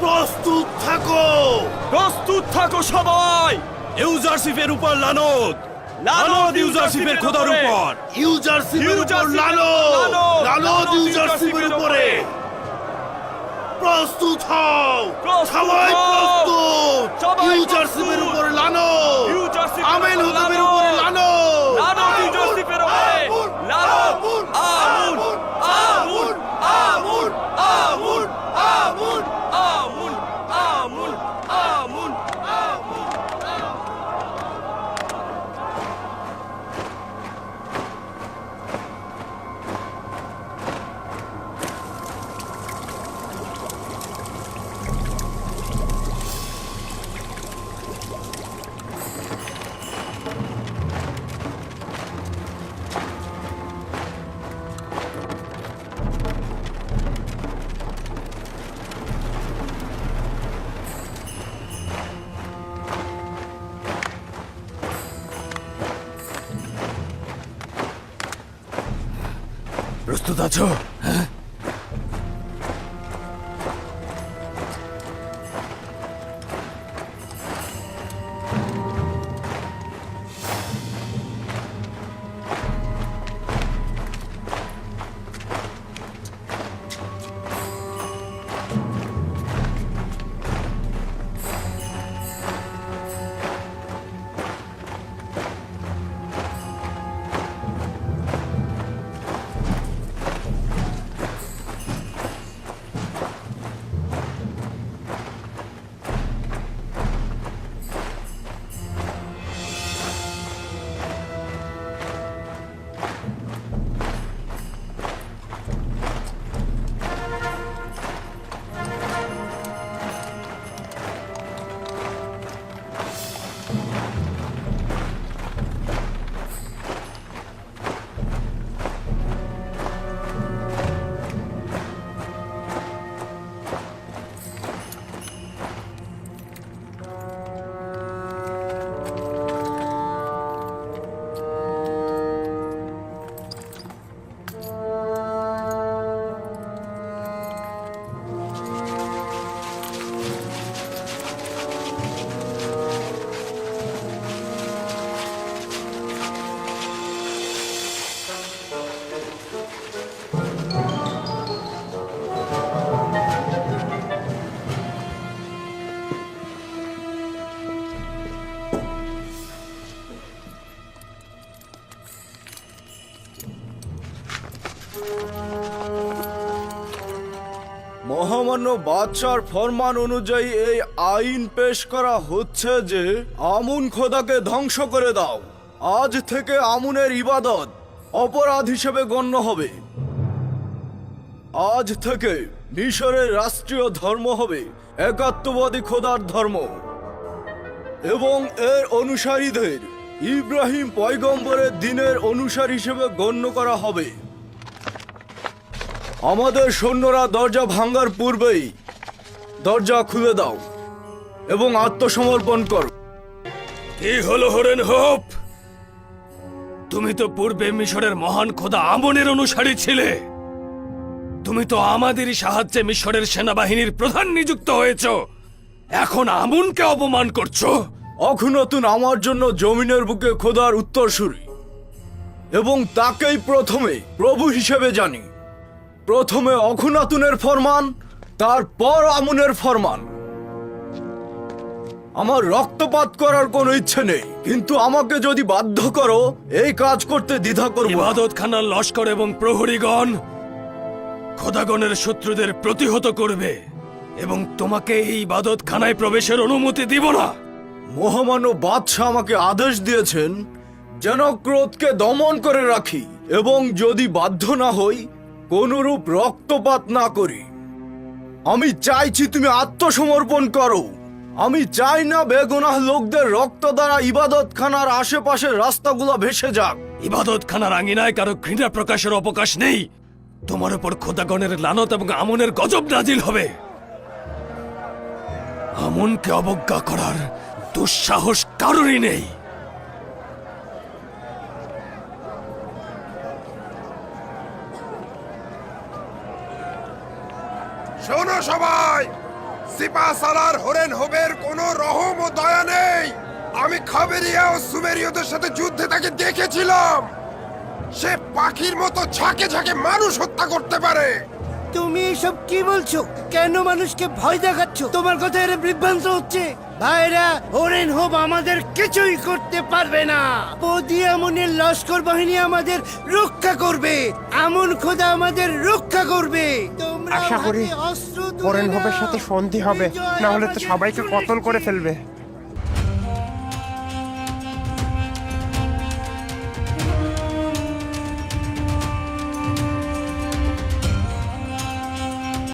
প্রস্তুত থাকো। প্রস্তুত থাকো সবাই। ইউজারশিপের উপর লানত। লানত ইউজারশিপের খোদার উপর। ইউজারশিপের উপর লানত। লানত। ইউজারশিপের উপরে। প্রস্তুত হও। সবাই। প্রস্তুত। সবাই ইউজারশিপের উপর লানত। আমেন 人たちを。মহামান্য বাদশার ফরমান অনুযায়ী এই আইন পেশ করা হচ্ছে যে আমুন খোদাকে ধ্বংস করে দাও। আজ থেকে আমুনের ইবাদত অপরাধ হিসেবে গণ্য হবে। আজ থেকে মিশরের রাষ্ট্রীয় ধর্ম হবে একাত্মবাদী খোদার ধর্ম। এবং এর অনুসারীদের ইব্রাহিম পয়গম্বরের দিনের অনুসার হিসেবে গণ্য করা হবে। আমাদের সৈন্যরা দরজা ভাঙার পূর্বেই দরজা খুলে দাও এবং আত্মসমর্পণ করো। কি হলো হরেন হোপ? তুমি তো পূর্বে মিশরের মহান খোদা আমনের অনুসারী ছিলে। তুমি তো আমাদেরই সাহায্যে মিশরের সেনাবাহিনীর প্রধান নিযুক্ত হয়েছ। এখন আমনকে অপমান করছ? অখুনতুন আমার জন্য জমিনের বুকে খোদার উত্তরসূরি। এবং তাকেই প্রথমে প্রভু হিসেবে জানি। প্রথমে অঘুনাতুনের ফরমান তারপর আমুনের ফরমান আমার রক্তপাত করার কোনো ইচ্ছে নেই কিন্তু আমাকে যদি বাধ্য করো এই কাজ করতে দ্বিধা করব। ইবাদত খানার লস্কর এবং প্রহরীগণ খোদাগণের শত্রুদের প্রতিহত করবে এবং তোমাকে এই ইবাদত খানায় প্রবেশের অনুমতি দিব না মহামান্য বাদশাহ আমাকে আদেশ দিয়েছেন যেন ক্রোধকে দমন করে রাখি এবং যদি বাধ্য না হই কোনরূপ রক্তপাত না করি। আমি চাইছি তুমি আত্মসমর্পণ করো। আমি চাই না বেগুনাহ লোকদের রক্ত দ্বারা ইবাদতখানার আশেপাশের রাস্তাগুলো ভেসে যাক। ইবাদত খানার আঙিনায় কারও ঘৃণা প্রকাশের অবকাশ নেই। তোমার উপর খোদাগণের লানত এবং আমনের গজব নাজিল হবে। আমনকে অবজ্ঞা করার দুঃসাহস কারোরই নেই। শোনো সবাই, সিপা সালার হরেন হবের কোনো রহম ও দয়া নেই। আমি খাবেরিয়া ও সুমেরীয়দের সাথে যুদ্ধে তাকে দেখেছিলাম। সে পাখির মতো ঝাঁকে ঝাঁকে মানুষ হত্যা করতে পারে। তুমি এসব কি বলছো? কেন মানুষকে ভয় দেখাচ্ছ? তোমার কথা এর বিভ্রান্ত হচ্ছে। ভাইরা, হরেন হোব আমাদের কিছুই করতে পারবে না। পদিয়ামনের লস্কর বাহিনী আমাদের রক্ষা করবে। আমন খোদা আমাদের রক্ষা করবে। তোমরা আশা করি অস্ত্র হবের সাথে সন্ধি হবে। না হলে তো সবাইকে কতল করে ফেলবে।